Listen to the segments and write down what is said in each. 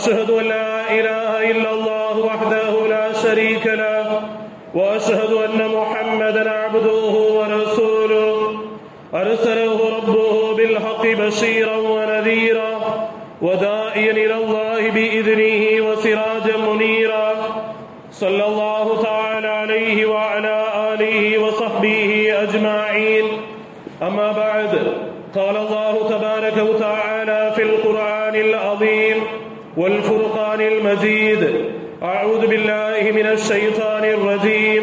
وأشهد أن لا إله إلا الله وحده لا شريك له وأشهد أن محمدا عبده ورسوله. أرسله ربه بالحق بشيرا ونذيرا وداعيا إلى الله بإذنه وسراجا منيرا. صلى الله تعالى عليه وعلى آله وصحبه أجمعين. أما بعد قال الله تبارك وتعالى في القرآن العظيم والفرقان المجيد أعوذ بالله من الشيطان الرجيم.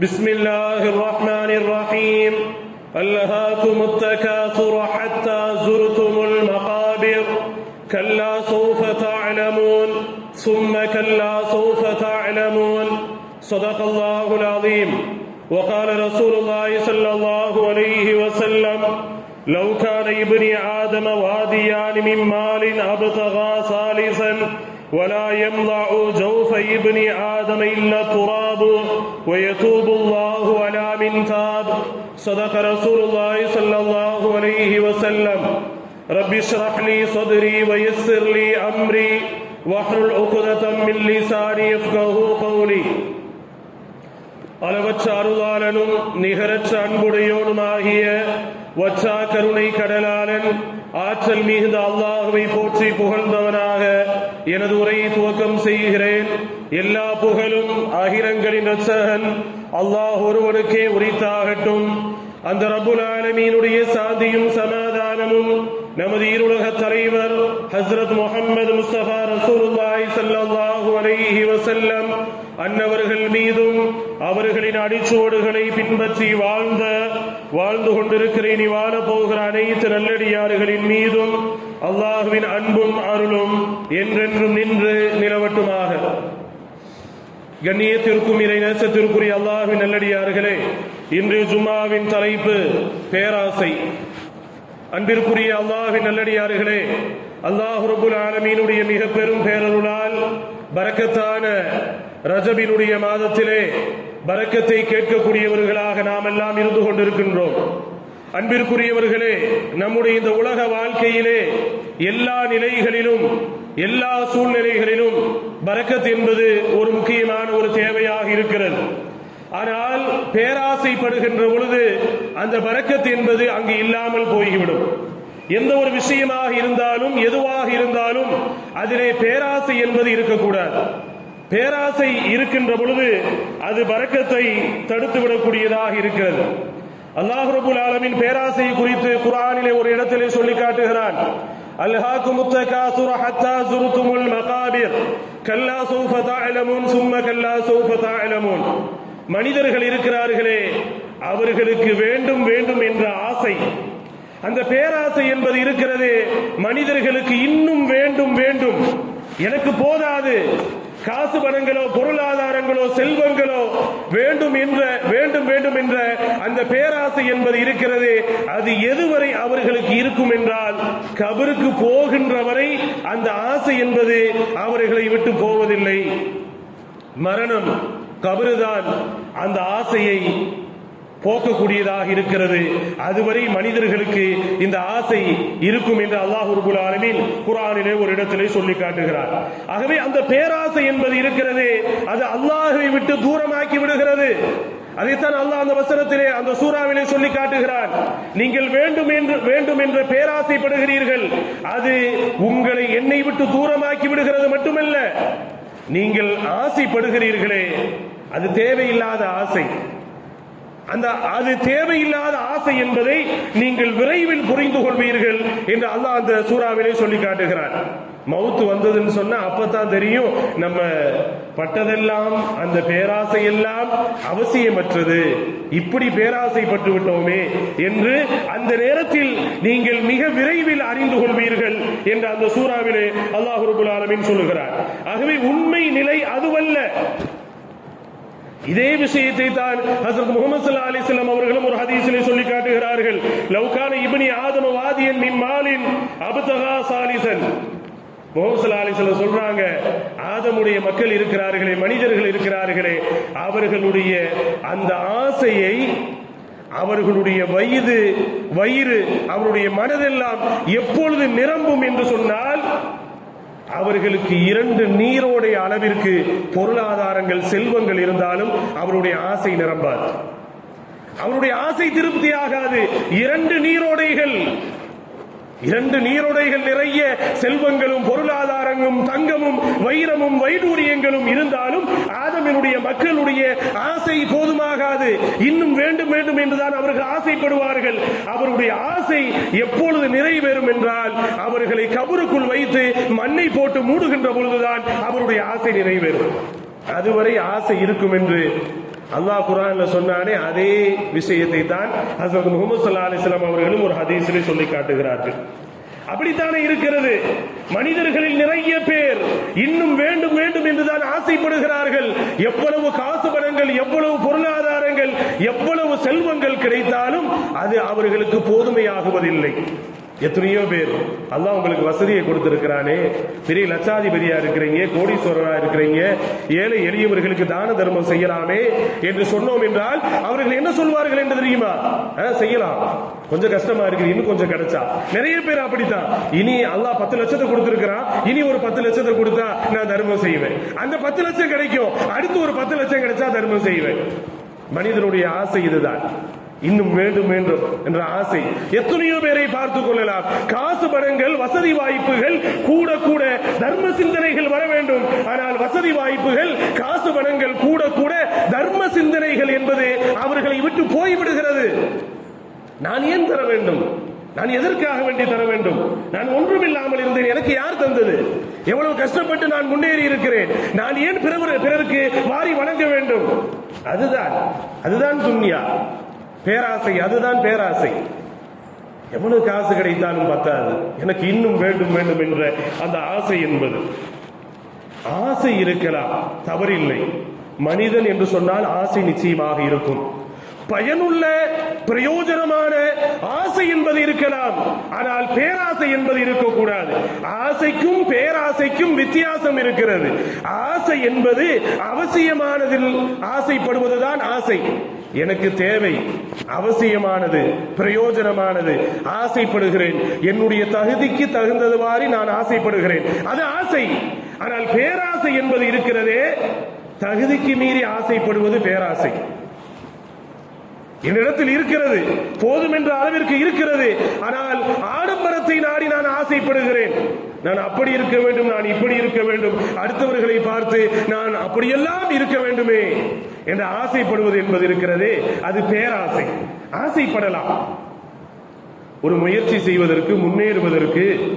بسم الله الرحمن الرحيم. الهاكم التكاثر حتى زرتم المقابر؟ كلا سوف تعلمون. ثم كلا سوف تعلمون. صدق الله العظيم. وقال رسول الله صلى الله عليه وسلم لو كان ابن آدم واديان من مال أبتغى ثالثا ولا يمضع جوف ابن آدم إلا التراب ويتوب الله على من تاب صدق رسول الله صلى الله عليه وسلم رب اشرح لي صدري ويسر لي أمري واحلل عقدة من لساني يفقه قولي அளவற்ற அருளாளனும் நிகரற்ற அன்புடையோனுமாகிய வச்சா கருணை கடலாளன் ஆற்றல் மிகுந்த அல்லாஹுவை போற்றி புகழ்ந்தவனாக எனது உரையை துவக்கம் செய்கிறேன். எல்லா புகழும் அகிரங்களின் ரச்சகன் அல்லாஹ் ஒருவனுக்கே உரித்தாகட்டும். அந்த ரபுல் ஆலமீனுடைய சாந்தியும் சமாதானமும் நமது இருலக தலைவர் ஹஸ்ரத் முகமது முஸ்தபா ரசூலுல்லாஹி ஸல்லல்லாஹு அலைஹி வஸல்லம் அன்னவர்கள் மீதும் அவர்களின் அடிச்சோடுகளை பின்பற்றி வாழ்ந்த வாழ்ந்து கொண்டிருக்கிற இனி வாழ போகிற அனைத்து நல்லடியார்களின் மீதும் அல்லாஹுவின் அன்பும் அருளும் என்றென்றும் நின்று நிலவட்டுமாக. கண்ணியத்திற்கும் இறை நேசத்திற்குரிய அல்லாஹுவின் நல்லடியார்களே இன்று ஜும்மாவின் தலைப்பு பேராசை. அன்பிற்குரிய அல்லாஹின் நல்லடியார்களே அல்லாஹ் ரபுல் ஆலமீனுடைய மிக பெரும் பேரருளால் பரக்கத்தான ரஜபினுடைய மாதத்திலே பரக்கத்தை கேட்கக்கூடியவர்களாக நாம் எல்லாம் இருந்து கொண்டிருக்கின்றோம். அன்பிற்குரியவர்களே நம்முடைய இந்த உலக வாழ்க்கையிலே எல்லா நிலைகளிலும் எல்லா சூழ்நிலைகளிலும் பரக்கத் என்பது ஒரு முக்கியமான ஒரு தேவையாக இருக்கிறது. ஆனால் பேராசைப்படுகின்ற பொழுது அந்த பரக்கத் என்பது அங்கு இல்லாமல் போய்விடும். எந்த ஒரு விஷயமாக இருந்தாலும் எதுவாக இருந்தாலும் அதிலே பேராசை என்பது இருக்கக்கூடாது பேராசை இருக்கின்ற பொழுது அது பறக்கத்தை தடுத்து விடக்கூடியதாக இருக்கிறது அல்லாஹ் ரபுல் ஆலமின் பேராசை குறித்து குரானிலே ஒரு இடத்திலே சொல்லி காட்டுகிறான் அல்ஹாக்கும் التكاثر حتى زرتم المقابر كلا سوف تعلمون ثم كلا سوف تعلمون மனிதர்கள் இருக்கிறார்களே அவர்களுக்கு வேண்டும் வேண்டும் என்ற ஆசை அந்த பேராசை என்பது இருக்கிறது. மனிதர்களுக்கு இன்னும் வேண்டும் வேண்டும். எனக்கு போதாது. காசு பணங்களோ பொருளாதாரங்களோ செல்வங்களோ வேண்டும் என்ற வேண்டும் வேண்டும் என்ற அந்த பேராசை என்பது இருக்கிறது. அது எதுவரை அவர்களுக்கு இருக்கும் என்றால் கபருக்கு போகின்ற வரை அந்த ஆசை என்பது அவர்களை விட்டு போவதில்லை. மரணம் கபருதான் அந்த ஆசையை போக்கக்கூடியதாக இருக்கிறது. அதுவரை மனிதர்களுக்கு இந்த ஆசை இருக்கும் என்று அல்லாஹ் உருபுல் ஆலமீன் குரானிலே ஒரு இடத்திலே சொல்லி காட்டுகிறார். ஆகவே அந்த பேராசை என்பது இருக்கிறது. அது அல்லாஹை விட்டு தூரமாக்கி விடுகிறது. அதைத்தான் அல்லாஹ் அந்த வசனத்திலே அந்த சூறாவிலே சொல்லி காட்டுகிறான். நீங்கள் வேண்டும் என்று வேண்டும் என்று பேராசைப்படுகிறீர்கள். அது உங்களை என்னை விட்டு தூரமாக்கி விடுகிறது மட்டுமல்ல. நீங்கள் ஆசைப்படுகிறீர்களே. அது தேவையில்லாத ஆசை. அந்த அது தேவையில்லாத ஆசை என்பதை நீங்கள் விரைவில் புரிந்து கொள்வீர்கள் என்று அல்லாஹ் அந்த சூறாவிலே சொல்லி காட்டுகிறார் மவுத்து வந்ததுன்னு சொன்னா அப்பதான் தெரியும் நம்ம பட்டதெல்லாம் அந்த பேராசை எல்லாம் அவசியமற்றது. இப்படி பேராசைப்பட்டு விட்டோமே என்று அந்த நேரத்தில் நீங்கள் மிக விரைவில் அறிந்து கொள்வீர்கள் என்று அந்த சூறாவிலே அல்லாஹ் ரபுல் ஆலமீன் சொல்லுகிறார். ஆகவே உண்மை நிலை அதுவல்ல. இதே விஷயத்தை தான் ஹசரத் முகமது சல்லா அலிஸ்லாம் அவர்களும் ஒரு ஹதீஸிலே சொல்லி காட்டுகிறார்கள். லவ்கான இபினி ஆதம வாதியன் மின் மாலின் அபுதகா சாலிசன். முகமது சல்லா அலிஸ்லாம் சொல்றாங்க ஆதமுடைய மக்கள் இருக்கிறார்களே மனிதர்கள் இருக்கிறார்களே அவர்களுடைய அந்த ஆசையை அவர்களுடைய வயது வயிறு அவருடைய மனதெல்லாம் எப்பொழுது நிரம்பும் என்று சொன்னால் அவர்களுக்கு இரண்டு நீரோடைய அளவிற்கு பொருளாதாரங்கள் செல்வங்கள் இருந்தாலும் அவருடைய ஆசை நிரம்பாது. அவருடைய ஆசை திருப்தி ஆகாது. இரண்டு நீரோடைகள் இரண்டு நீருடைகள் நிறைய செல்வங்களும் பொருளாதாரங்களும் தங்கமும் வைரமும் வைடூரியங்களும் இருந்தாலும் ஆதமினுடைய மக்களுடைய ஆசை போதுமாகாது. இன்னும் வேண்டும் வேண்டும் என்றுதான் அவர்கள் ஆசைப்படுவார்கள். அவருடைய ஆசை எப்பொழுது நிறைவேறும் என்றால் அவர்களை கபருக்குள் வைத்து மண்ணை போட்டு மூடுகின்ற பொழுதுதான் அவருடைய ஆசை நிறைவேறும். அதுவரை ஆசை இருக்கும் என்று அல்லாஹ் குரான்ல சொன்னானே அதே விஷயத்தை தான் ஹசரத் முகமது சல்லா அலிஸ்லாம் அவர்களும் ஒரு ஹதீஸிலே சொல்லி காட்டுகிறார்கள். அப்படித்தானே இருக்கிறது? மனிதர்களில் நிறைய பேர் இன்னும் வேண்டும் வேண்டும் என்றுதான் ஆசைப்படுகிறார்கள். எவ்வளவு காசு பணங்கள் எவ்வளவு பொருளாதாரங்கள் எவ்வளவு செல்வங்கள் கிடைத்தாலும் அது அவர்களுக்கு போதுமையாகுவதில்லை. எத்தனையோ பேர். அல்லாஹ் உங்களுக்கு வசதியை கொடுத்திருக்கிறானே. பெரிய லட்சாதிபதியா இருக்கிறீங்க கோடீஸ்வரரா இருக்கிறீங்க. ஏழை எளியவர்களுக்கு தான தர்மம் செய்யலாமே என்று சொன்னோம் என்றால் அவர்கள் என்ன சொல்வார்கள் என்று தெரியுமா? செய்யலாம். கொஞ்சம் கஷ்டமா இருக்கு இன்னும் கொஞ்சம் கிடைச்சா. நிறைய பேர் அப்படித்தான். இனி அல்லாஹ் பத்து லட்சத்தை கொடுத்திருக்கிறான். இனி ஒரு பத்து லட்சத்தை கொடுத்தா நான் தர்மம் செய்வேன். அந்த பத்து லட்சம் கிடைக்கும். அடுத்து ஒரு பத்து லட்சம் கிடைச்சா தர்மம் செய்வேன். மனிதனுடைய ஆசை இதுதான். இன்னும் வேண்டும் வேண்டும் என்ற ஆசை. எத்தனையோ பேரை பார்த்துக் கொள்ளலாம். காசு படங்கள் வசதி வாய்ப்புகள் கூட கூட தர்ம சிந்தனைகள் வர வேண்டும். ஆனால் வசதி வாய்ப்புகள் காசு படங்கள் கூட கூட தர்ம சிந்தனைகள் என்பது அவர்களை விட்டு போய்விடுகிறது. நான் ஏன் தர வேண்டும்? நான் எதற்காக வேண்டி தர வேண்டும்? நான் ஒன்றும் இல்லாமல் இருந்தேன். எனக்கு யார் தந்தது? எவ்வளவு கஷ்டப்பட்டு நான் முன்னேறி இருக்கிறேன். நான் ஏன் பிறருக்கு வாரி வணங்க வேண்டும்? அதுதான் அதுதான் துன்யா பேராசை அதுதான் பேராசை. எவ்வளவு காசு கிடைத்தாலும் பத்தாது. எனக்கு இன்னும் வேண்டும் வேண்டும் என்ற அந்த ஆசை என்பது. ஆசை இருக்கலாம் தவறில்லை. மனிதன் என்று சொன்னால் ஆசை நிச்சயமாக இருக்கும். பயனுள்ள பிரயோஜனமான ஆசை என்பது இருக்கலாம். ஆனால் பேராசை என்பது இருக்கக்கூடாது. ஆசைக்கும் பேராசைக்கும் வித்தியாசம் இருக்கிறது. ஆசை என்பது அவசியமானதில் ஆசைப்படுவதுதான் ஆசை. எனக்கு தேவை அவசியமானது பிரயோஜனமானது ஆசைப்படுகிறேன். என்னுடைய தகுதிக்கு தகுந்தது மாதிரி நான் ஆசைப்படுகிறேன். அது ஆசை. ஆனால் பேராசை என்பது இருக்கிறதே. தகுதிக்கு மீறி ஆசைப்படுவது பேராசை. என்னிடத்தில் இருக்கிறது. போதும் என்ற அளவிற்கு இருக்கிறது. ஆனால் ஆடம்பரத்தை நாடி நான் ஆசைப்படுகிறேன். நான் அப்படி இருக்க வேண்டும் நான் இப்படி இருக்க வேண்டும். அடுத்தவர்களை பார்த்து நான் அப்படியெல்லாம் இருக்க வேண்டுமே என்று ஆசைப்படுவது என்பது இருக்கிறதே. அது பேராசை. ஆசைப்படலாம். ஒரு முயற்சி செய்வதற்கு முன்னேறுவதற்கு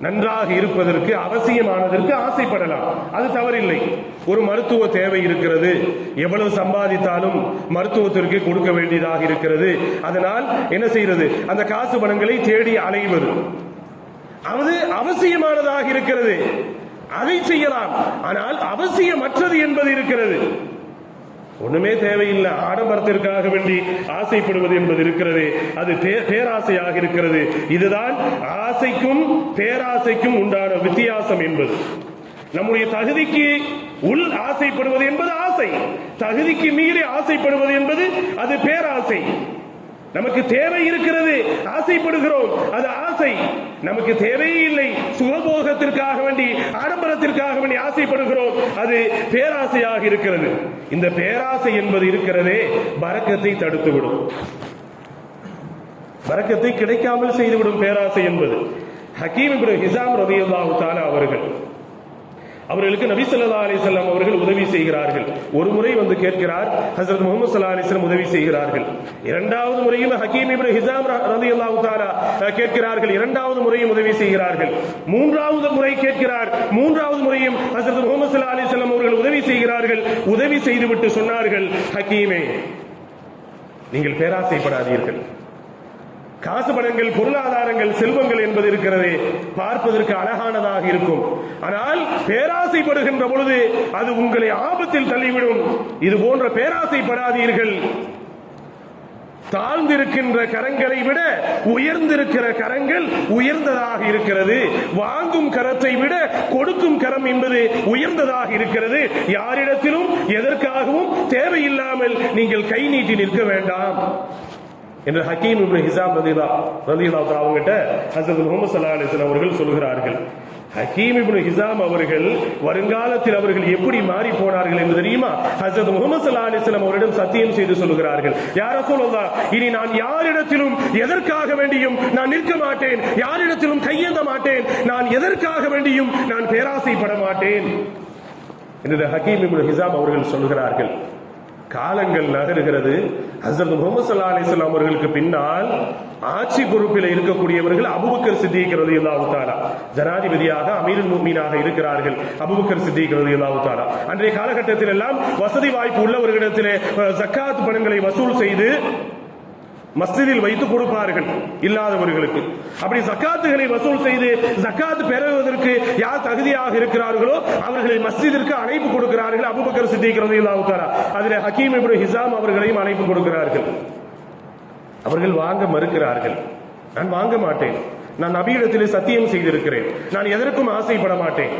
நன்றாக இருப்பதற்கு அவசியமானதற்கு ஆசைப்படலாம். அது தவறில்லை. ஒரு மருத்துவ தேவை இருக்கிறது. எவ்வளவு சம்பாதித்தாலும் மருத்துவத்திற்கு கொடுக்க வேண்டியதாக இருக்கிறது. அதனால் என்ன செய்யறது அந்த காசு பணங்களை தேடி அலைவது. அது அவசியமானதாக இருக்கிறது. அதை செய்யலாம். ஆனால் அவசியமற்றது என்பது இருக்கிறது. ஒண்ணுமே தேவையில்லை. ஆடம்பரத்திற்காக வேண்டி ஆசைப்படுவது என்பது இருக்கிறது. அது பேராசையாக இருக்கிறது. இதுதான் ஆசைக்கும் பேராசைக்கும் உண்டான வித்தியாசம் என்பது. நம்முடைய தகுதிக்கு உள் ஆசைப்படுவது என்பது ஆசை. தகுதிக்கு மீறி ஆசைப்படுவது என்பது அது பேராசை. நமக்கு தேவை இருக்கிறது. ஆசைப்படுகிறோம். அது ஆசை. நமக்கு தேவையே இல்லை. சுகபோகத்திற்காக வேண்டி ஆடம்பரத்திற்காக வேண்டி ஆசைப்படுகிறோம். அது பேராசையாக இருக்கிறது. இந்த பேராசை என்பது இருக்கிறதே பறக்கத்தை தடுத்துவிடும். பறக்கத்தை கிடைக்காமல் செய்துவிடும் பேராசை என்பது. ஹக்கீம் இப்னு ஹிசாம் ரதியல்லாஹு அவர்கள் அவர்களுக்கு நபி சொல்லா அலிசல்லாம் அவர்கள் உதவி செய்கிறார்கள். ஒரு முறை வந்து கேட்கிறார் ஹசரத் முகமது சல்லா அலைஹி உதவி செய்கிறார்கள். இரண்டாவது முறையும் ஹக்கீம் இப்னு ஹிசாம் ரலியல்லாஹு தஆலா அஹ், கேட்கிறார்கள் இரண்டாவது முறையும் உதவி செய்கிறார்கள். மூன்றாவது முறை கேட்கிறார் மூன்றாவது முறையும் ஹசரத் முகமது சல்லா அலைஹி அவர்கள் உதவி செய்கிறார்கள். உதவி செய்துவிட்டு சொன்னார்கள் ஹக்கீமே நீங்கள் பேராசைப்படாதீர்கள். காசு பணங்கள் பொருளாதாரங்கள் செல்வங்கள் என்பது இருக்கிறது பார்ப்பதற்கு அழகானதாக இருக்கும். ஆனால் பேராசைப்படுகின்ற பொழுது அது உங்களை ஆபத்தில் தள்ளிவிடும். இது போன்ற பேராசைப்படாதீர்கள். தாழ்ந்திருக்கின்ற கரங்களை விட உயர்ந்திருக்கிற கரங்கள் உயர்ந்ததாக இருக்கிறது. வாங்கும் கரத்தை விட கொடுக்கும் கரம் என்பது உயர்ந்ததாக இருக்கிறது. யாரிடத்திலும் எதற்காகவும் தேவையில்லாமல் நீங்கள் கை நீட்டி நிற்க வேண்டாம். என்று ஹக்கீம் இப்னு ஹிசாம் ரதிலா ரதிலா அவங்ககிட்ட ஹசரத் முகமது சல்லா அலிஸ்லாம் அவர்கள் சொல்கிறார்கள் ஹக்கீம் இப்னு ஹிசாம் அவர்கள் வருங்காலத்தில் அவர்கள் எப்படி மாறி போனார்கள் என்று தெரியுமா? ஹசரத் முகமது சல்லா அலிஸ்லாம் அவரிடம் சத்தியம் செய்து சொல்கிறார்கள் யார சொல்லலாம் இனி நான் யாரிடத்திலும் எதற்காக வேண்டியும் நான் நிற்க மாட்டேன். யாரிடத்திலும் கையேந்த மாட்டேன். நான் எதற்காக வேண்டியும் நான் பேராசைப்பட மாட்டேன். என்று ஹக்கீம் இப்னு ஹிசாம் அவர்கள் சொல்கிறார்கள் காலங்கள் நகருகிறது. ஹசரத் முகமது சல்லா அலிஸ்லாம் அவர்களுக்கு பின்னால் ஆட்சி பொறுப்பில் இருக்கக்கூடியவர்கள் அபுபக்கர் சித்திக் ரலியல்லாஹு தஆலா ஜனாதிபதியாக அமீருல் முஃமினாக இருக்கிறார்கள். அபுபக்கர் சித்திக் ரலியல்லாஹு தஆலா அன்றைய காலகட்டத்தில் எல்லாம் வசதி வாய்ப்பு உள்ளவர்களிடத்திலே ஜக்காத் பணங்களை வசூல் செய்து மஸ்ஜிதில் வைத்து கொடுப்பார்கள் இல்லாதவர்களுக்கு. அப்படி ஜக்காத்துகளை வசூல் செய்து ஜக்காத் பெறுவதற்கு யார் தகுதியாக இருக்கிறார்களோ அவர்களை மஸ்ஜிதிற்கு அழைப்பு கொடுக்கிறார்கள் அபுபக்கர் சித்திக்கிறது இல்லாவுத்தாரா அதில் ஹக்கீம் இப்னு ஹிசாம் அவர்களையும் அழைப்பு கொடுக்கிறார்கள். அவர்கள் வாங்க மறுக்கிறார்கள். நான் வாங்க மாட்டேன். நான் நபியிடத்தில் சத்தியம் செய்திருக்கிறேன். நான் எதற்கும் ஆசைப்பட மாட்டேன்.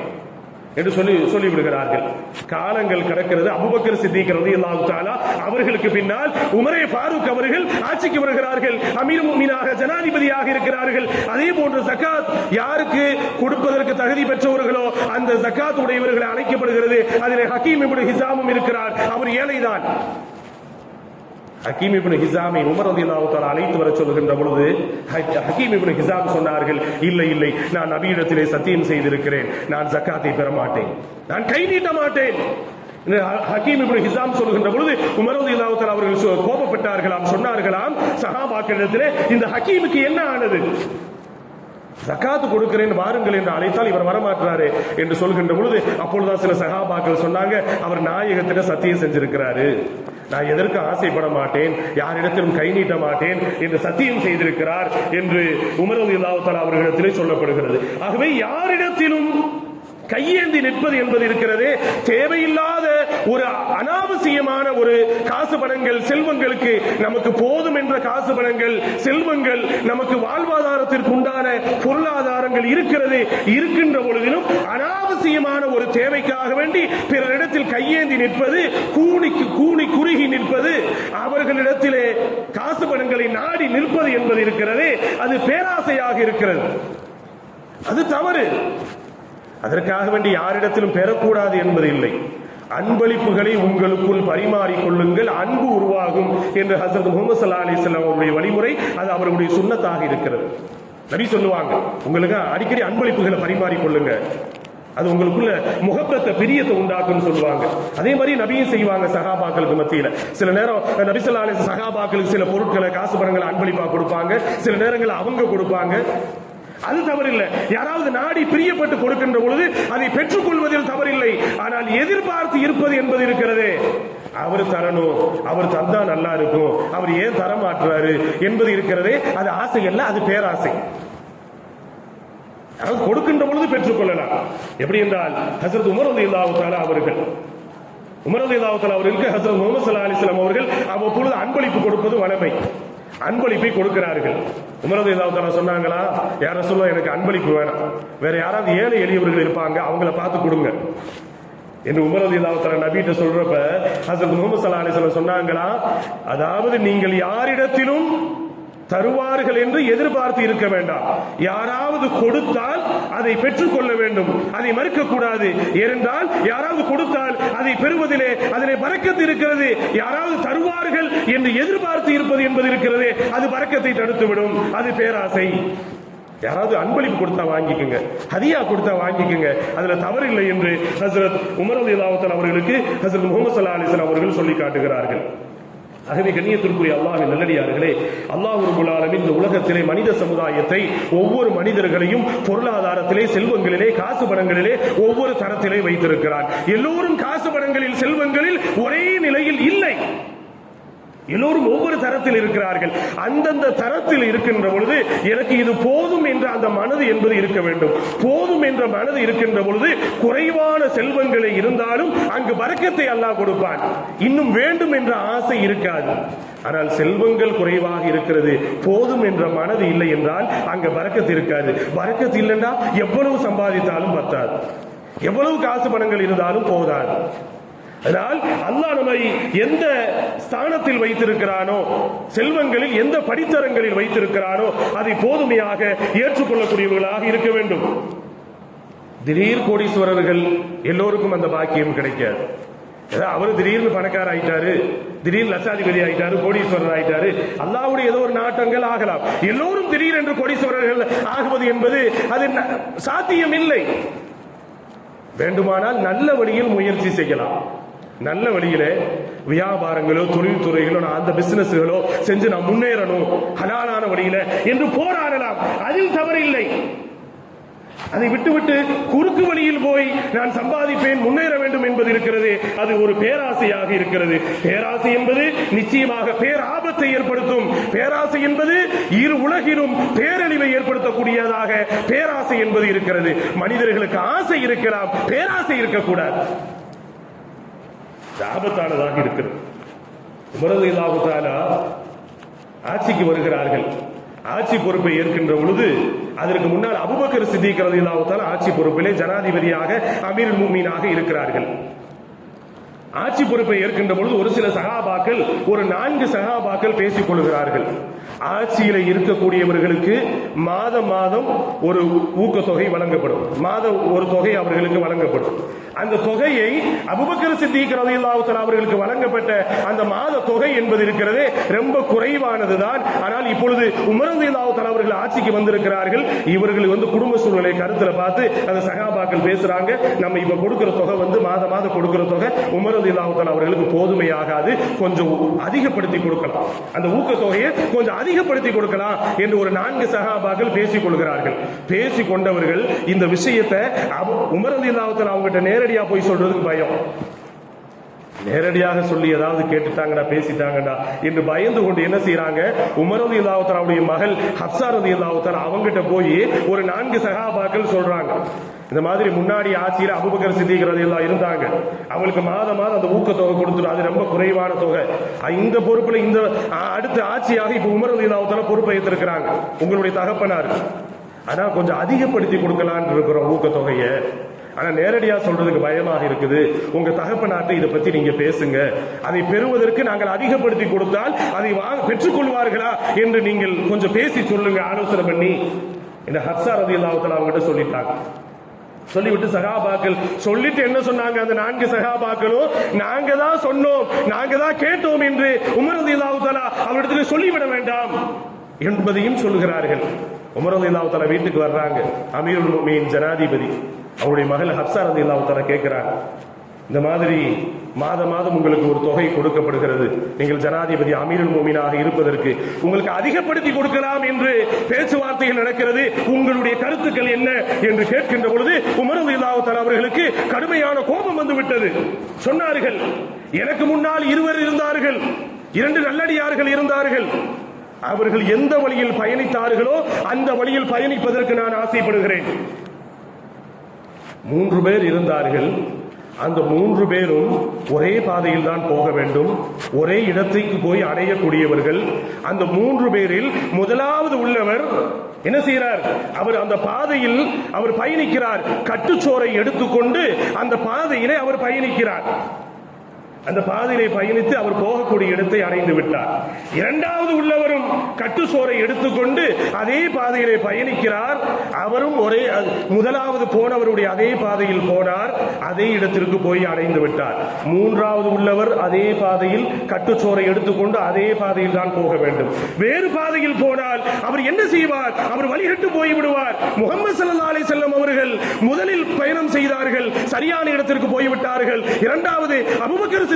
என்று சொல்லி சொல்லிவிடுகிறார்கள். காலங்கள் கடக்கிறது. அபுபக்கர் சித்திக்கிறது அல்லாஹ் அவர்களுக்கு பின்னால் உமரே ஃபாரூக் அவர்கள் ஆட்சிக்கு வருகிறார்கள். அமீர் முமீனாக ஜனாதிபதியாக இருக்கிறார்கள். அதே போன்று ஜக்காத் யாருக்கு கொடுப்பதற்கு தகுதி பெற்றவர்களோ அந்த ஜக்காத் உடையவர்களை அழைக்கப்படுகிறது. அதில் ஹக்கீம் இப்படி ஹிசாமும் இருக்கிறார். அவர் ஏழைதான். ஹக்கீம் இபின் ஹிசாமை உமர் ரலியல்லாஹு தஆலா அழைத்து வர சொல்கின்ற பொழுது ஹக்- ஹக்கீம் இபின் ஹிசாம் சொன்னார்கள் இல்லை இல்லை நான் நபியிடத்திலே சத்தியம் செய்திருக்கிறேன். நான் ஜக்காத்தை பெற மாட்டேன். நான் கை நீட்ட மாட்டேன். ஹக்கீம் இப்னு ஹிசாம் சொல்கின்ற பொழுது உமர் ரலியல்லாஹு அவர்கள் கோபப்பட்டார்களாம் சொன்னார்களாம் சஹாபாக்களிடத்திலே இந்த ஹக்கீமுக்கு என்ன ஆனது? ஜக்காத்து கொடுக்கிறேன் வாருங்கள் என்று அழைத்தால் இவர் வரமாட்டாரு என்று சொல்கின்ற பொழுது அப்பொழுதுதான் சில சகாபாக்கள் சொன்னாங்க அவர் நாயகத்திட சத்தியம் செஞ்சிருக்கிறாரு. நான் எதற்கு ஆசைப்பட மாட்டேன் யாரிடத்திலும் கை நீட்ட மாட்டேன் என்று சத்தியம் செய்திருக்கிறார் என்று உமரது இல்லாவத்தால் அவர்களிடத்திலே சொல்லப்படுகிறது. ஆகவே யாரிடத்திலும் கையேந்தி நிற்பது என்பது இருக்கிறதே. தேவையில்லாத ஒரு அனாவசியமான ஒரு காசு பணங்கள் செல்வங்களுக்கு நமக்கு போதும் என்ற காசு பணங்கள் செல்வங்கள் நமக்கு வாழ்வாதாரத்திற்கு உண்டான பொருளாதாரங்கள் இருக்கிறது இருக்கின்ற பொழுதிலும் அனாவசியமான ஒரு தேவைக்காக வேண்டி பிறரிடத்தில் கையேந்தி நிற்பது கூணி கூணி குறுகி நிற்பது அவர்களிடத்திலே காசு பணங்களை நாடி நிற்பது என்பது இருக்கிறதே. அது பேராசையாக இருக்கிறது. அது தவறு. அதற்காக வேண்டி யாரிடத்திலும் பெறக்கூடாது என்பது இல்லை. அன்பளிப்புகளை உங்களுக்குள் பரிமாறிக்கொள்ளுங்கள் அன்பு உருவாகும் என்று ஹசரத் முகமது சல்லா அலிஸ்லாம் அவருடைய வழிமுறை அது அவருடைய சுண்ணத்தாக இருக்கிறது. நபி சொல்லுவாங்க உங்களுக்கு அடிக்கடி அன்பளிப்புகளை பரிமாறிக்கொள்ளுங்க. அது உங்களுக்குள்ள முகப்பத்தை பிரியத்தை உண்டாக்கும் சொல்லுவாங்க. அதே மாதிரி நபியும் செய்வாங்க சகாபாக்களுக்கு மத்தியில. சில நேரம் நபி சகாபாக்களுக்கு சில பொருட்களை காசு பணங்களை அன்பளிப்பா கொடுப்பாங்க. சில நேரங்களில் அவங்க கொடுப்பாங்க. அது தவறில்லை. யாராவது நாடி பிரியப்பட்டு கொடுக்கின்ற பொழுது அதை பெற்றுக்கொள்வதில் தவறில்லை. ஆனால் எதிர்பார்த்து இருப்பது என்பது இருக்கிறதே. அவர் தரணும். அவர் தந்தா நல்லா இருக்கும். அவர் ஏன் தர மாட்டுறாரு என்பது இருக்கிறதே. அது ஆசை அல்ல அது பேராசை. அதாவது கொடுக்கின்ற பொழுது பெற்றுக்கொள்ளலாம். எப்படி என்றால் ஹசரத் உமர் வந்து தஆலா அவர்கள் உமர் ரலியல்லாஹு அவர்களுக்கு ஹசரத் முகமது சல்லா அலிஸ்லாம் அவர்கள் அவ்வப்பொழுது அன்பளிப்பு கொடுப்பது வளமை அன்பளிப்பை கொடுக்கிறார்கள். உமரது ரலியல்லாஹு சொன்னாங்களா? யார சொல்ல எனக்கு அன்பளிப்பு வேணாம். வேற யாராவது ஏழை எளியவர்கள் இருப்பாங்க அவங்கள பார்த்து கொடுங்க. என்று உமரது ரலியல்லாஹு தஆலா நபிட்ட சொல்றப்ப ஹசரத் முகமது ஸல்லல்லாஹு அலைஹி சொன்னாங்களா? அதாவது நீங்கள் யாரிடத்திலும் தருவார்கள் என்று எதிர்பார்த்து இருக்க வேண்டாம். யாராவது கொடுத்தால் அதை பெற்றுக்கொள்ள வேண்டும். அதை மறுக்க கூடாது ஏனென்றால் யாராவது கொடுத்தால் அதை பெறுவதிலே அதிலே பறக்கத்து இருக்கிறது. யாராவது தருவார்கள் என்று எதிர்பார்த்து இருப்பது என்பது இருக்கிறது. அது பறக்கத்தை தடுத்துவிடும். அது பேராசை. யாராவது அன்பளிப்பு கொடுத்தா வாங்கிக்கோங்க. ஹதியா கொடுத்தா வாங்கிக்கோங்க. அதுல தவறு இல்லை என்று ஹசரத் உமர் அலி அவர்களுக்கு ஹசரத் முகமது சல்லா அலிஸ்லாம் அவர்கள் சொல்லி காட்டுகிறார்கள். ஆகவே கண்ணியத்திற்குரிய அல்லாஹின் நல்லடியார்களே அல்லாஹ் உருபுலாலும் இந்த உலகத்திலே மனித சமுதாயத்தை ஒவ்வொரு மனிதர்களையும் பொருளாதாரத்திலே செல்வங்களிலே காசு பணங்களிலே ஒவ்வொரு தரத்திலே வைத்திருக்கிறார். எல்லோரும் காசு பணங்களில் செல்வங்களில் ஒரே நிலையில் இல்லை. எல்லோரும் ஒவ்வொரு தரத்தில் இருக்கிறார்கள். அந்தந்த தரத்தில் இருக்கின்ற பொழுது எனக்கு இது போதும் என்ற அந்த மனது என்பது இருக்க வேண்டும். போதும் என்ற மனது இருக்கின்ற பொழுது குறைவான செல்வங்களை இருந்தாலும் அங்கு வரக்கத்தை அல்லாஹ் கொடுப்பான். இன்னும் வேண்டும் என்ற ஆசை இருக்காது. ஆனால் செல்வங்கள் குறைவாக இருக்கிறது. போதும் என்ற மனது இல்லை என்றால் அங்கு வரக்கத்து இருக்காது. வரக்கத்து இல்லைன்னா எவ்வளவு சம்பாதித்தாலும் பத்தாது. எவ்வளவு காசு பணங்கள் இருந்தாலும் போதாது. அதனால் அல்லாஹ் நம்மை எந்த ஸ்தானத்தில் வைத்திருக்கிறானோ செல்வங்களில் எந்த படித்தரங்களில் வைத்திருக்கிறானோ அதை போதுமையாக ஏற்றுக்கொள்ளக்கூடியவர்களாக இருக்க வேண்டும். திடீர் கோடீஸ்வரர்கள் எல்லோருக்கும் அந்த பாக்கியம் கிடைக்காது. ஏதோ அவர் திடீர்னு பணக்கார ஆயிட்டாரு திடீர்னு லட்சாதிபதி ஆயிட்டாரு கோடீஸ்வரர் ஆயிட்டாரு அல்லாவுடைய ஏதோ ஒரு நாட்டங்கள் ஆகலாம். எல்லோரும் திடீர் என்று கோடீஸ்வரர்கள் ஆகுவது என்பது அது சாத்தியம் இல்லை வேண்டுமானால் நல்ல வழியில் முயற்சி செய்யலாம். நல்ல வழியில வியாபாரங்களோ தொழில்துறைகளோ நான் அந்த பிசினஸ்களோ செஞ்சு நான் முன்னேறணும். ஹலாலான வழியில என்று போராடலாம். அதில் தவறில்லை. அதை விட்டுவிட்டு குறுக்கு வழியில் போய் நான் சம்பாதிப்பேன் முன்னேற வேண்டும் என்பது இருக்கிறது. அது ஒரு பேராசையாக இருக்கிறது. பேராசை என்பது நிச்சயமாக பேராபத்தை ஏற்படுத்தும். பேராசை என்பது இரு உலகிலும் பேரழிவை ஏற்படுத்தக்கூடியதாக பேராசை என்பது இருக்கிறது. மனிதர்களுக்கு ஆசை இருக்கலாம் பேராசை இருக்கக்கூடாது. ஆபத்தானதாக இருக்கிறது. உமரது இல்லாவுத்தாலா ஆட்சிக்கு வருகிறார்கள். ஆட்சி பொறுப்பை ஏற்கின்ற பொழுது அதற்கு முன்னால் அபுபக்கர் சித்திக்கிறது இல்லாவுத்தால் ஆட்சி பொறுப்பிலே ஜனாதிபதியாக அமீர் மூமீனாக இருக்கிறார்கள். ஆட்சி பொறுப்பை ஏற்கின்ற பொழுது ஒரு சில சகாபாக்கள் ஒரு நான்கு சகாபாக்கள் பேசிக் கொள்கிறார்கள். ஆட்சியில இருக்கக்கூடியவர்களுக்கு மாதம் மாதம் ஒரு ஊக்கத்தொகை வழங்கப்படும். மாதம் ஒரு தொகை அவர்களுக்கு வழங்கப்படும். அந்த தொகையை அபுபக்கர் சித்திக் ரலியல்லாஹு அவர்களுக்கு வழங்கப்பட்ட அந்த மாத தொகை என்பது இருக்கிறது. ரொம்ப குறைவானதுதான். ஆனால் இப்பொழுது உமர் ரலியல்லாஹு அவர்கள் ஆட்சிக்கு வந்திருக்கிறார்கள். இவர்கள் வந்து குடும்ப சூழ்நிலை கருத்துல பார்த்து அந்த சகாபாக்கள் பேசுறாங்க. நம்ம இப்ப கொடுக்கிற தொகை வந்து மாத மாதம் கொடுக்கிற தொகை உமர் ரலியல்லாஹு அவர்களுக்கு அவர்களுக்கு போதுமையாகாது. கொஞ்சம் அதிகப்படுத்தி கொடுக்கலாம். அந்த ஊக்கத்தொகையை கொஞ்சம் அதிகப்படுத்தி கொடுக்கலாம் என்று ஒரு நான்கு சகாபாக்கள் பேசிக் கொள்கிறார்கள். பேசிக் கொண்டவர்கள் இந்த விஷயத்தை அபு- உமர் ரலியல்லாஹு தஆலா நேரடியா போய் சொல்றதுக்கு பயம். நேரடியாக சொல்லி ஏதாவது கேட்டுட்டாங்கடா பேசிட்டாங்கடா என்று பயந்து கொண்டு என்ன செய்யறாங்க உமரது இல்லாவுத்தராவுடைய மகள் ஹப்சாரதி இல்லாவுத்தரா அவங்கிட்ட போய் ஒரு நான்கு சகாபாக்கள் சொல்றாங்க. இந்த மாதிரி முன்னாடி ஆட்சியில அபுபக்கர் சித்திக்கிறது எல்லாம் இருந்தாங்க. அவங்களுக்கு மாதம் மாதம் அந்த ஊக்கத்தொகை கொடுத்துடும் அது ரொம்ப குறைவான தொகை. இந்த பொறுப்புல இந்த அடுத்த ஆட்சியாக இப்ப உமரது இல்லாவுத்தரா பொறுப்பை ஏற்றிருக்கிறாங்க உங்களுடைய தகப்பனார். ஆனா கொஞ்சம் அதிகப்படுத்தி கொடுக்கலான் இருக்கிறோம் ஊக்கத்தொகையை. ஆனா நேரடியா சொல்றதுக்கு பயமாக இருக்குது. உங்க தகப்பனார்ட்ட இதை பத்தி நீங்க பேசுங்க. அதை பெறுவதற்கு நாங்கள் அதிகப்படுத்தி கொடுத்தால் அதை வாங்க பெற்றுக்கொள்வார்களா என்று நீங்கள் கொஞ்சம் பேசி சொல்லுங்க ஆலோசனை பண்ணி. இந்த ஹர்சா ரதி இல்லாவத்தில் அவங்ககிட்ட சொல்லிட்டாங்க. சொல்லிவிட்டு சகாபாக்கள் சொல்லிட்டு என்ன சொன்னாங்க? அந்த நான்கு சகாபாக்களும் நாங்க தான் சொன்னோம் நாங்க தான் கேட்டோம் என்று உமரது இல்லாவுத்தலா அவரிடத்துல சொல்லிவிட வேண்டாம் என்பதையும் சொல்லுகிறார்கள். உமரது இல்லாவுத்தலா வீட்டுக்கு வர்றாங்க. அமீருல் முஃமினீன் ஜனாதிபதி. அவருடைய மகள் ஹப்சாரதி ரதி இல்லாவுதலா கேட்கிறாங்க இந்த மாதிரி மாத மாதம் உங்களுக்கு ஒரு தொகை கொடுக்கப்படுகிறது. நீங்கள் ஜனாதிபதி அமீரல் மோமினாக இருப்பதற்கு உங்களுக்கு அதிகப்படுத்தி கொடுக்கலாம் என்று பேச்சுவார்த்தைகள் நடக்கிறது. உங்களுடைய கருத்துக்கள் என்ன என்று கேட்கின்ற பொழுது உமரது இல்லாவத்தல் அவர்களுக்கு கடுமையான கோபம் வந்து விட்டது சொன்னார்கள் எனக்கு முன்னால் இருவர் இருந்தார்கள் இரண்டு நல்லடியார்கள் இருந்தார்கள். அவர்கள் எந்த வழியில் பயணித்தார்களோ அந்த வழியில் பயணிப்பதற்கு நான் ஆசைப்படுகிறேன். மூன்று பேர் இருந்தார்கள். அந்த மூன்று பேரும் ஒரே பாதையில் தான் போக வேண்டும். ஒரே இடத்துக்கு போய் அடையக்கூடியவர்கள். அந்த மூன்று பேரில் முதலாவது உள்ளவர் என்ன செய்கிறார்? அவர் அந்த பாதையில் அவர் பயணிக்கிறார். கட்டுச்சோரை எடுத்துக்கொண்டு அந்த பாதையிலே அவர் பயணிக்கிறார். அந்த பாதையிலே பயணித்து அவர் போகக்கூடிய இடத்தை அடைந்து விட்டார். இரண்டாவது உள்ளவரும் கட்டுசோரை எடுத்துக்கொண்டு அதே பாதையிலே பயணிக்கிறார். அவரும் ஒரே முதலாவது போனவருடைய அதே பாதையில் போனார். அதே இடத்திற்கு போய் அடைந்து விட்டார். மூன்றாவது உள்ளவர் அதே பாதையில் கட்டுச்சோரை எடுத்துக்கொண்டு அதே பாதையில் தான் போக வேண்டும். வேறு பாதையில் போனால் அவர் என்ன செய்வார்? அவர் வழிகட்டு போய் விடுவார். முகமது சல்லா அலி செல்லம் அவர்கள் முதலில் பயணம் செய்தார்கள். சரியான இடத்திற்கு போய்விட்டார்கள். இரண்டாவது அபுபக்கர்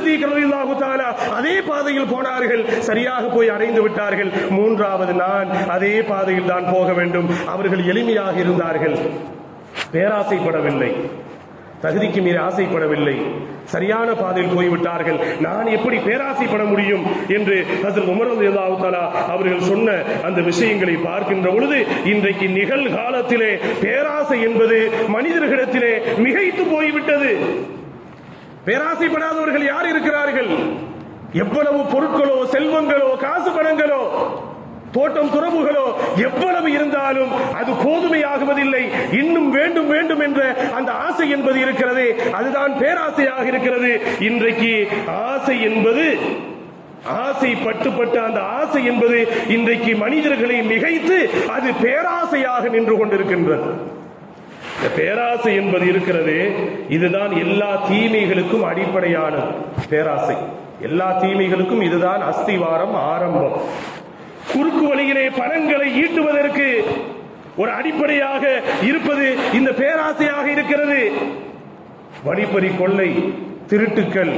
அதே பாதையில் போனார்கள் சரியாக போய் அடைந்து விட்டார்கள். மூன்றாவது நான் அதே பாதையில் தான் போக வேண்டும். அவர்கள் எளிமையாக இருந்தார்கள். பேராசைப்படவில்லை. தகுதிக்கு மீறி ஆசைப்படவில்லை. சரியான பாதையில் போய்விட்டார்கள். நான் எப்படி பேராசைப்பட முடியும் என்று ஹசரத் உமர் ரலியல்லாஹு அவர்கள் சொன்ன அந்த விஷயங்களை பார்க்கின்ற பொழுது இன்றைக்கு நிகழ்காலத்திலே பேராசை என்பது மனிதர்களிடத்திலே மிகைத்து போய்விட்டது. பேராசைப்படாதவர்கள் யார் இருக்கிறார்கள்? எவ்வளவு பொருட்களோ செல்வங்களோ காசு பணங்களோ தோட்டம் துறவுகளோ எவ்வளவு இருந்தாலும் அது போதுமையாகுவதில்லை இன்னும் வேண்டும் வேண்டும் என்ற அந்த ஆசை என்பது இருக்கிறது. அதுதான் பேராசையாக இருக்கிறது. இன்றைக்கு ஆசை என்பது ஆசை பட்டுப்பட்ட அந்த ஆசை என்பது இன்றைக்கு மனிதர்களை மிகைத்து அது பேராசையாக நின்று கொண்டிருக்கின்றது. இந்த பேராசை என்பது இருக்கிறது. இதுதான் எல்லா தீமைகளுக்கும் அடிப்படையானது பேராசை. எல்லா தீமைகளுக்கும் இதுதான் அஸ்திவாரம் ஆரம்பம். குறுக்கு வழியிலே பணங்களை ஈட்டுவதற்கு ஒரு அடிப்படையாக இருப்பது இந்த பேராசையாக இருக்கிறது. வழிப்பறி கொள்ளை திருட்டுக்கள்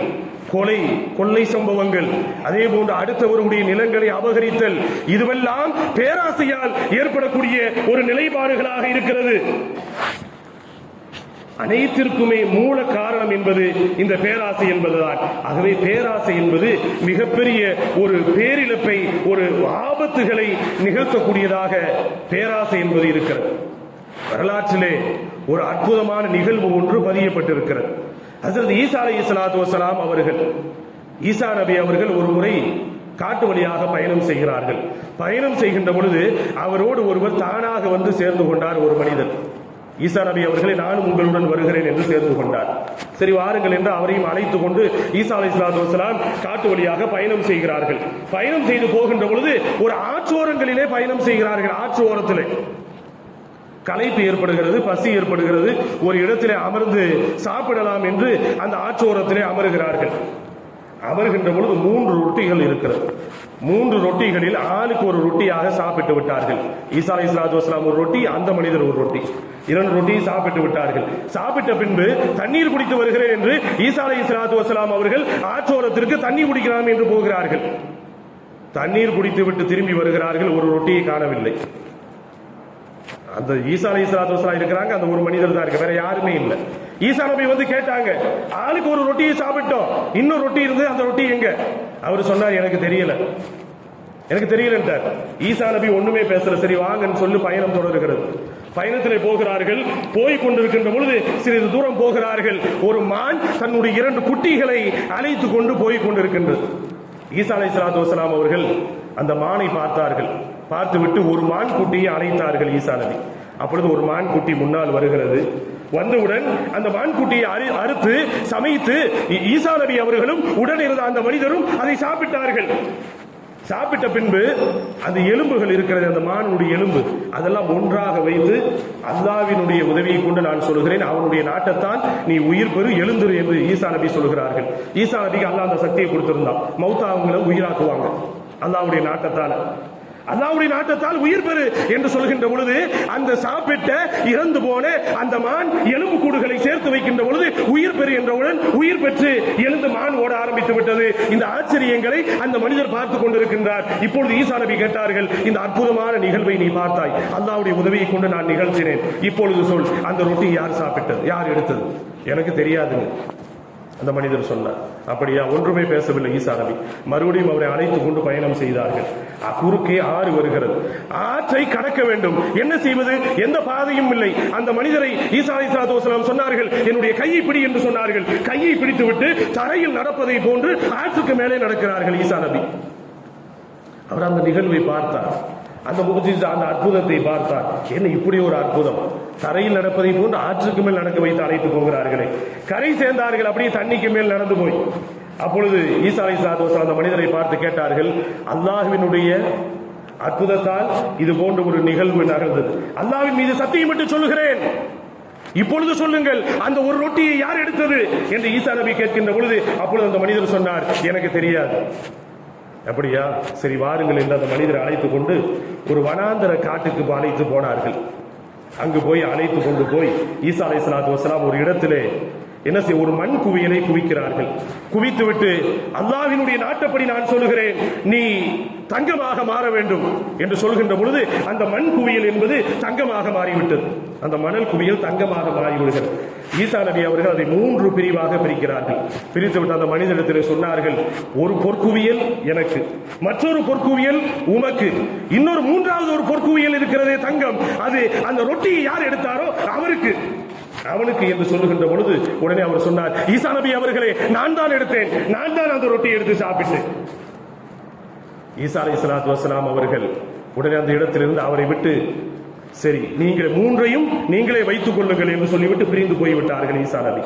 கொலை கொள்ளை சம்பவங்கள் அதே போன்று அடுத்தவருடைய நிலங்களை அபகரித்தல் இதுவெல்லாம் பேராசையால் ஏற்படக்கூடிய ஒரு நிலைப்பாடுகளாக இருக்கிறது. அனைத்திற்குமே மூல காரணம் என்பது இந்த பேராசை என்பதுதான். ஆகவே பேராசை என்பது மிகப்பெரிய ஒரு பேரிழப்பை ஒரு ஆபத்துகளை நிகழ்த்தக்கூடியதாக பேராசை என்பது இருக்கிறது. வரலாற்றிலே ஒரு அற்புதமான நிகழ்வு ஒன்று பதியப்பட்டிருக்கிறது. ஹசரத் ஈசா அலி இஸ்லாத்து வசலாம் அவர்கள் ஈசா நபி அவர்கள் ஒரு முறை காட்டு வழியாக பயணம் செய்கிறார்கள். பயணம் செய்கின்ற பொழுது அவரோடு ஒருவர் தானாக வந்து சேர்ந்து கொண்டார் ஒரு மனிதன். ஈசா நபி அவர்களை நானும் உங்களுடன் வருகிறேன் என்று சேர்ந்து கொண்டார். சரி வாருங்கள் என்று அவரையும் அழைத்துக் கொண்டு ஈசா அலி இஸ்லாத்து வசலாம் காட்டு வழியாக பயணம் செய்கிறார்கள். பயணம் செய்து போகின்ற பொழுது ஒரு ஆற்றோரங்களிலே பயணம் செய்கிறார்கள். ஆற்று ஓரத்திலே களைப்பு ஏற்படுகிறது பசி ஏற்படுகிறது. ஒரு இடத்திலே அமர்ந்து சாப்பிடலாம் என்று அந்த ஆற்றோரத்திலே அமருகிறார்கள். அமர்கின்ற பொழுது மூன்று ரொட்டிகள் இருக்கிறது. மூன்று ரொட்டிகளில் ஆளுக்கு ஒரு ரொட்டியாக சாப்பிட்டு விட்டார்கள். ஈசா அலி இஸ்லாத்து வஸ்லாம் ஒரு ரொட்டி அந்த மனிதர் ஒரு ரொட்டி. இரண்டு ரொட்டியும் சாப்பிட்டு விட்டார்கள். சாப்பிட்ட பின்பு தண்ணீர் குடித்து வருகிறேன் என்று ஈசா அலி இஸ்லாத்து வஸ்லாம் அவர்கள் ஆற்றோரத்திற்கு தண்ணி குடிக்கலாம் என்று போகிறார்கள். தண்ணீர் குடித்து விட்டு திரும்பி வருகிறார்கள் ஒரு ரொட்டியை காணவில்லை. அந்த ஈசா அலி இஸ்லாத்து வஸ்லாம் இருக்கிறாங்க அந்த ஒரு மனிதர் தான் இருக்கு வேற யாருமே இல்லை. ஈசா நபி வந்து கேட்டாங்க ஆளுக்கு ஒரு ரொட்டியை சாப்பிட்டோம். இன்னும் ரொட்டி இருந்து அந்த ரொட்டி எங்க? அவர் சொன்னார் எனக்கு தெரியல. எனக்கு தெரியலன்றார். ஈசா நபி ஒண்ணுமே பேசல. சரி வாங்கன்னு சொல்லி பயணம் தொடர்கிறது. பயணத்திலே போகிறார்கள். போய் கொண்டிருக்கின்ற பொழுது சிறிது தூரம் போகிறார்கள். ஒரு மான் தன்னுடைய இரண்டு குட்டிகளை அழைத்து கொண்டு போய் கொண்டிருக்கின்றது. ஈசா அலை சலாத்து வசலாம் அவர்கள் அந்த மானை பார்த்தார்கள். பார்த்துவிட்டு ஒரு மான் குட்டியை அழைத்தார்கள் ஈசா நபி. அப்பொழுது ஒரு மான் குட்டி முன்னால் வருகிறது. வந்தவுடன் அந்த மான்குட்டியை அறுத்து சமைத்து ஈசா நபி அவர்களும் உடன் இருந்த அந்த மனிதரும் அதை சாப்பிட்டார்கள். சாப்பிட்ட பின்பு அந்த எலும்புகள் இருக்கிறது அந்த மானுடைய எலும்பு அதெல்லாம் ஒன்றாக வைத்து அல்லாவினுடைய உதவியை கொண்டு நான் சொல்கிறேன். அவனுடைய நாட்டைத்தான் நீ உயிர் பெறு எழுந்துரு என்று ஈசா நபி சொல்கிறார்கள். ஈசா நபிக்கு அல்லா அந்த சக்தியை கொடுத்திருந்தான். மௌத்தா அவங்கள உயிராக்குவாங்க. அல்லாவுடைய நாட்டத்தால அல்லாவுடைய நாட்டத்தால் உயிர் பெறு என்று சொல்கின்ற பொழுது அந்த சாப்பிட்ட இறந்து போன அந்த மான் எலும்பு கூடுகளை சேர்த்து வைக்கின்ற பொழுது உயிர் பெறு என்றவுடன் உயிர் பெற்று எழுந்து மான் ஓட ஆரம்பித்து விட்டது. இந்த ஆச்சரியங்களை அந்த மனிதர் பார்த்து கொண்டிருக்கின்றார். இப்பொழுது ஈசா நபி கேட்டார்கள் இந்த அற்புதமான நிகழ்வை நீ பார்த்தாய். அல்லாவுடைய உதவியை கொண்டு நான் நிகழ்த்தினேன். இப்பொழுது சொல் அந்த ரொட்டி யார் சாப்பிட்டது? யார் எடுத்தது? எனக்கு தெரியாதுங்க அந்த மனிதர் சொன்னார். அப்படியா? ஒன்றுமே பேசவில்லை ஈசா நபி மறுபடியும் அவரை அழைத்து கொண்டு பயணம் செய்தார்கள். குறுக்கே ஆறு வருகிறது. ஆற்றை கடக்க வேண்டும். என்ன செய்வது? எந்த பாதையும் இல்லை. அந்த மனிதரை ஈசா அலைஹிஸ்ஸலாத்து சொன்னார்கள் என்னுடைய கையை பிடி என்று சொன்னார்கள். கையை பிடித்துவிட்டு தரையில் நடப்பதை போன்று ஆற்றுக்கு மேலே நடக்கிறார்கள் ஈசா நபி அவர் அந்த நிகழ்வை பார்த்தார். அந்த முகஜிஸ் அந்த அற்புதத்தை பார்த்தார். என்ன இப்படி ஒரு அற்புதம்? தரையில் நடப்பதை போன்று ஆற்றுக்கு மேல் நடக்க வைத்து அழைத்து போகிறார்களே. கரை சேர்ந்தார்கள் அப்படியே தண்ணிக்கு மேல் நடந்து போய். அப்பொழுது ஈசா அலை அந்த மனிதரை பார்த்து கேட்டார்கள் அல்லாஹுவினுடைய அற்புதத்தால் இது போன்ற ஒரு நிகழ்வு நகர்ந்தது அல்லாவின் மீது சத்தியம் என்று சொல்லுகிறேன். இப்பொழுது சொல்லுங்கள் அந்த ஒரு ரொட்டியை யார் எடுத்தது? என்று ஈசா நபி கேட்கின்ற பொழுது அப்பொழுது அந்த மனிதர் சொன்னார் எனக்கு தெரியாது. அப்படியா? சரி வாருங்கள் என்று அந்த மனிதரை அழைத்துக் கொண்டு ஒரு வனாந்தர காட்டுக்கு அழைத்து போனார்கள். அங்கு போய் அழைத்து கொண்டு போய் ஈசா அலை சலாத்து வசலாம் ஒரு இடத்திலே என்ன செய்ய ஒரு மண் குவியலை குவிக்கிறார்கள். குவித்து விட்டு அல்லாஹ்வினுடைய நாட்டப்படி நான் சொல்லுகிறேன் நீ தங்கமாக மாற வேண்டும் என்று சொல்கின்ற பொழுது அந்த மண் குவியல் என்பது தங்கமாக மாறிவிட்டது. அந்த மணல் குவியல் தங்கமாக மாறிவிடுகிறது. ஈசா நபி அவர்கள் அதை மூன்று பிரிவாக பிரிக்கிறார்கள். பிரித்துவிட்டு அந்த மனிதனிடத்தில் சொன்னார்கள் ஒரு பொற்குவியல் எனக்கு மற்றொரு பொற்குவியல் உமக்கு. இன்னொரு மூன்றாவது ஒரு பொற்குவியல் இருக்கிறதே தங்கம். அது அந்த ரொட்டியை யார் எடுத்தாரோ அவருக்கு. அவனுக்கு என்று சொல்லுகின்ற பொழுது உடனே அவர் சொன்னார் ஈசா நபி அவர்களே நான் தான் எடுத்தேன். நான் தான் அந்த ரொட்டியை எடுத்து சாப்பிட்டேன். ஈசா அலி சலாத்து வசலாம் அவர்கள் உடனே அந்த இடத்திலிருந்து அவரை விட்டு சரி நீங்கள் மூன்றையும் நீங்களே வைத்துக் கொள்ளுங்கள் என்று சொல்லிவிட்டு பிரிந்து போய்விட்டார்கள் ஈசா நபி.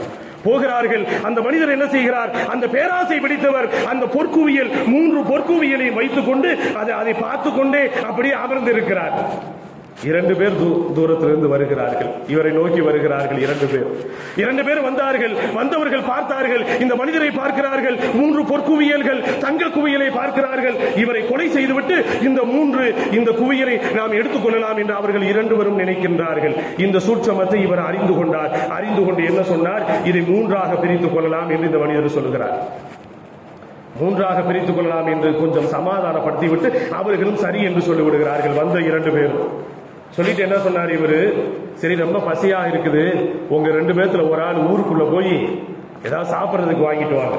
போகிறார்கள். அந்த மனிதர் என்ன செய்கிறார்? அந்த பேராசை பிடித்தவர் அந்த பொற்குவியல் மூன்று பொற்குவியலையும் வைத்துக் கொண்டு அதை அதை பார்த்து கொண்டே அப்படியே அமர்ந்து இருக்கிறார் இரண்டு பேர் தூ- தூரத்திலிருந்து வருகிறார்கள். இவரை நோக்கி வருகிறார்கள் இரண்டு பேர். இரண்டு பேர் வந்தார்கள். வந்தவர்கள் பார்த்தார்கள். இந்த மனிதரை பார்க்கிறார்கள். மூன்று பொற்குவியல்கள் தங்க குவியலை பார்க்கிறார்கள். இவரை கொலை செய்துவிட்டு இந்த மூன்று இந்த குவியலை நாம் எடுத்துக்கொள்ளலாம் என்று அவர்கள் இரண்டுவரும் நினைக்கின்றார்கள். இந்த சூட்சமத்தை இவர் அறிந்து கொண்டார். அறிந்து கொண்டு என்ன சொன்னார்? இதை மூன்றாக பிரித்துக் கொள்ளலாம் என்று இந்த மனிதர் சொல்கிறார். மூன்றாக பிரித்துக் கொள்ளலாம் என்று கொஞ்சம் சமாதானப்படுத்திவிட்டு அவர்களும் சரி என்று சொல்லிவிடுகிறார்கள். வந்த இரண்டு பேரும். சொல்லிட்டு என்ன சொன்னார் இவரு? சரி ரொம்ப பசியா இருக்குது. உங்க ரெண்டு பேர்த்துல ஒரு ஆள் ஊருக்குள்ள போய் ஏதாவது சாப்பிடுறதுக்கு வாங்கிட்டு வாங்க.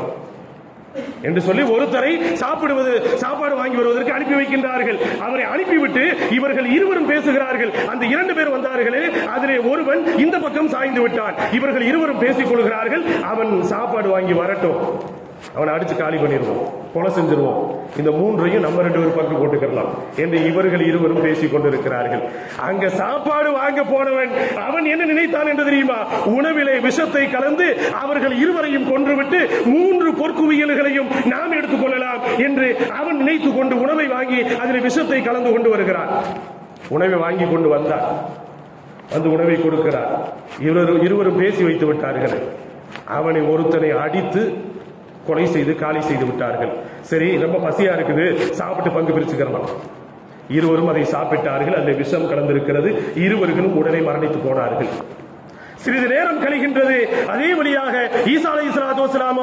என்று சொல்லி ஒருத்தரை சாப்பிடுவது சாப்பாடு வாங்கி வருவதற்கு அனுப்பி வைக்கின்றார்கள். அவரை அனுப்பிவிட்டு இவர்கள் இருவரும் பேசுகிறார்கள். அந்த இரண்டு பேர் வந்தார்களே அதிலே ஒருவன் இந்த பக்கம் சாய்ந்து விட்டான். இவர்கள் இருவரும் பேசிக் கொள்கிறார்கள். அவன் சாப்பாடு வாங்கி வரட்டும். அவனை அடிச்சு காலி பண்ணிடுவோம். கொலை செஞ்சிருவோம். இந்த மூன்றையும் நம்ம ரெண்டு பேரும் பங்கு போட்டுக்கலாம் என்று இவர்கள் இருவரும் பேசிக் கொண்டிருக்கிறார்கள். அங்க சாப்பாடு வாங்க போனவன் அவன் என்ன நினைத்தான் என்று தெரியுமா? உணவிலே விஷத்தை கலந்து அவர்கள் இருவரையும் கொன்றுவிட்டு மூன்று பொற்குவியல்களையும் நாம் எடுத்துக் கொள்ளலாம் என்று அவன் நினைத்துக் கொண்டு உணவை வாங்கி அதில் விஷத்தை கலந்து கொண்டு வருகிறான். உணவை வாங்கி கொண்டு வந்தான். வந்து உணவை கொடுக்கிறார் இருவரும் இருவரும் பேசி வைத்து விட்டார்கள். அவனை ஒருத்தனை அடித்து கொலை செய்து காலி செய்து விட்டார்கள். சரி ரொம்ப பசியா இருக்குது. சாப்பிட்டு பங்கு பிரிச்சுக்கிறலாம் இருவரும் அதை சாப்பிட்டார்கள். அந்த விஷம் கலந்திருக்கிறது. இருவர்களும் உடனே மரணித்து போனார்கள். சிறிது நேரம் கழிகின்றது. அதே வழியாக ஈசா அலை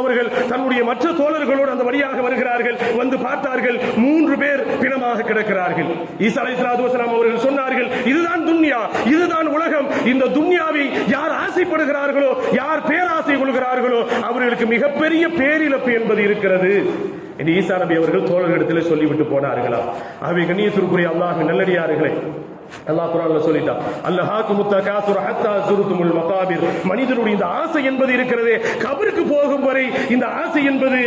அவர்கள் தன்னுடைய மற்ற தோழர்களோடு அந்த வழியாக வருகிறார்கள். வந்து பார்த்தார்கள். மூன்று பேர் பிணமாக கிடக்கிறார்கள். ஈசா அலை வஸலாம் அவர்கள் சொன்னார்கள் இதுதான் துன்யா. இதுதான் உலகம் இந்த துன்யாவை யார் ஆசைப்படுகிறார்களோ யார் பேராசை கொள்கிறார்களோ அவர்களுக்கு மிகப்பெரிய பேரிழப்பு என்பது இருக்கிறது. என்று ஈசா நபி அவர்கள் தோழர்களிடத்தில் சொல்லிவிட்டு போனார்களா? அவை கண்ணியத்திற்குரிய அல்லாஹ் நல்லடியார்களே அல்லாஹ் குரான்ல சொல்லிட்டான். அல்லஹாக்கு முத்தகாசுர ஹத்தா சுருத்துமுல் மகாபிர். மனிதனுடைய இந்த ஆசை என்பது இருக்கிறது. கபருக்கு போகும் வரை இந்த ஆசை என்பது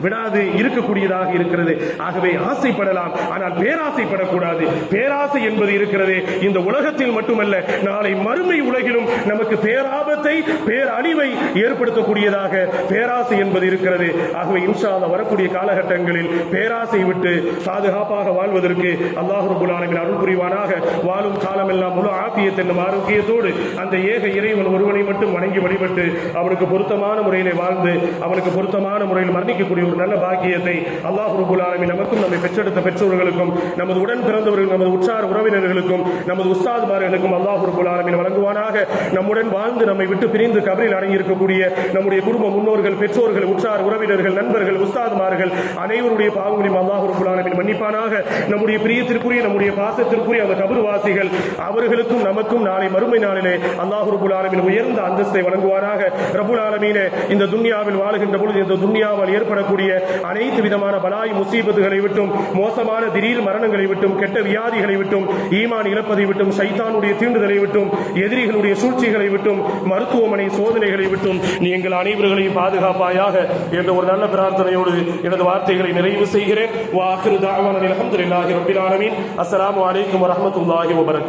விடாது இருக்கக்கூடியதாக இருக்கிறது. ஆகவே ஆசைப்படலாம். ஆனால் பேராசைப்படக்கூடாது. பேராசை என்பது இருக்கிறது. இந்த உலகத்தில் மட்டுமல்ல நாளை மறுமை உலகிலும் நமக்கு பேராபத்தை பேரழிவை ஏற்படுத்தக்கூடியதாக பேராசை என்பது இருக்கிறது. ஆகவே இன்ஷால வரக்கூடிய காலகட்டங்களில் பேராசை விட்டு பாதுகாப்பாக வாழ்வதற்கு அல்லாஹ் ரபுல்லானவின் அருள் புரிவானாக வாழும் காலமெல்லாம் முழு ஆபியத் என்னும் ஆரோக்கியத்தோடு அந்த ஏக இறைவன் ஒருவனை மட்டும் வணங்கி வழிபட்டு அவனுக்கு பொருத்தமான முறையிலே வாழ்ந்து அவனுக்கு பொருத்தமான முறையில் மரணிக்கக்கூடிய ஒரு நல்ல பாக்கியத்தை அல்லாஹ் ரபுல் ஆலமின் நமக்கும் நம்மை பெற்றெடுத்த பெற்றோர்களுக்கும் நமது உடன் பிறந்தவர்கள் நமது உற்சார உறவினர்களுக்கும் நமது உஸ்தாதுமார்களுக்கும் அல்லாஹ் ரபுல் ஆலமின் வழங்குவானாக. நம்முடன் வாழ்ந்து நம்மை விட்டு பிரிந்து கபரில் அடங்கியிருக்கக்கூடிய நம்முடைய குடும்ப முன்னோர்கள் பெற்றோர்கள் உற்றார் உறவினர்கள் நண்பர்கள் உஸ்தாதுமார்கள் அனைவருடைய பாவங்களையும் அல்லாஹ் ரபுல் ஆலமின் மன்னிப்பானாக. நம்முடைய பிரியத்திற்குரிய நம்முடைய பாசத்திற்குரிய அந்த விசுவாசிகள் அவர்களுக்கும் நமக்கும் நாளை மறுமை நாளிலே அல்லாஹ் ரபுல் ஆலமின் உயர்ந்த அந்தஸ்தை வழங்குவாராக. ரபுல் ஆலமீனே இந்த துன்யாவில் வாழுகின்ற பொழுது இந்த துன்யாவால் ஏற்படக்கூடிய அனைத்து விதமான பலாய் முசீபத்துகளை விட்டும் மோசமான திடீர் மரணங்களை விட்டும் கெட்ட வியாதிகளை விட்டும் ஈமான் இழப்பதை விட்டும் சைத்தானுடைய தீண்டுதலை விட்டும் எதிரிகளுடைய சூழ்ச்சிகளை விட்டும் மருத்துவமனை சோதனைகளை விட்டும் நீ எங்கள் அனைவர்களையும் பாதுகாப்பாயாக என்ற ஒரு நல்ல பிரார்த்தனையோடு எனது வார்த்தைகளை நிறைவு செய்கிறேன். அஸ்லாம் வலைக்கம் வரமத்துல்லா ரப்பில் ஆலமீன்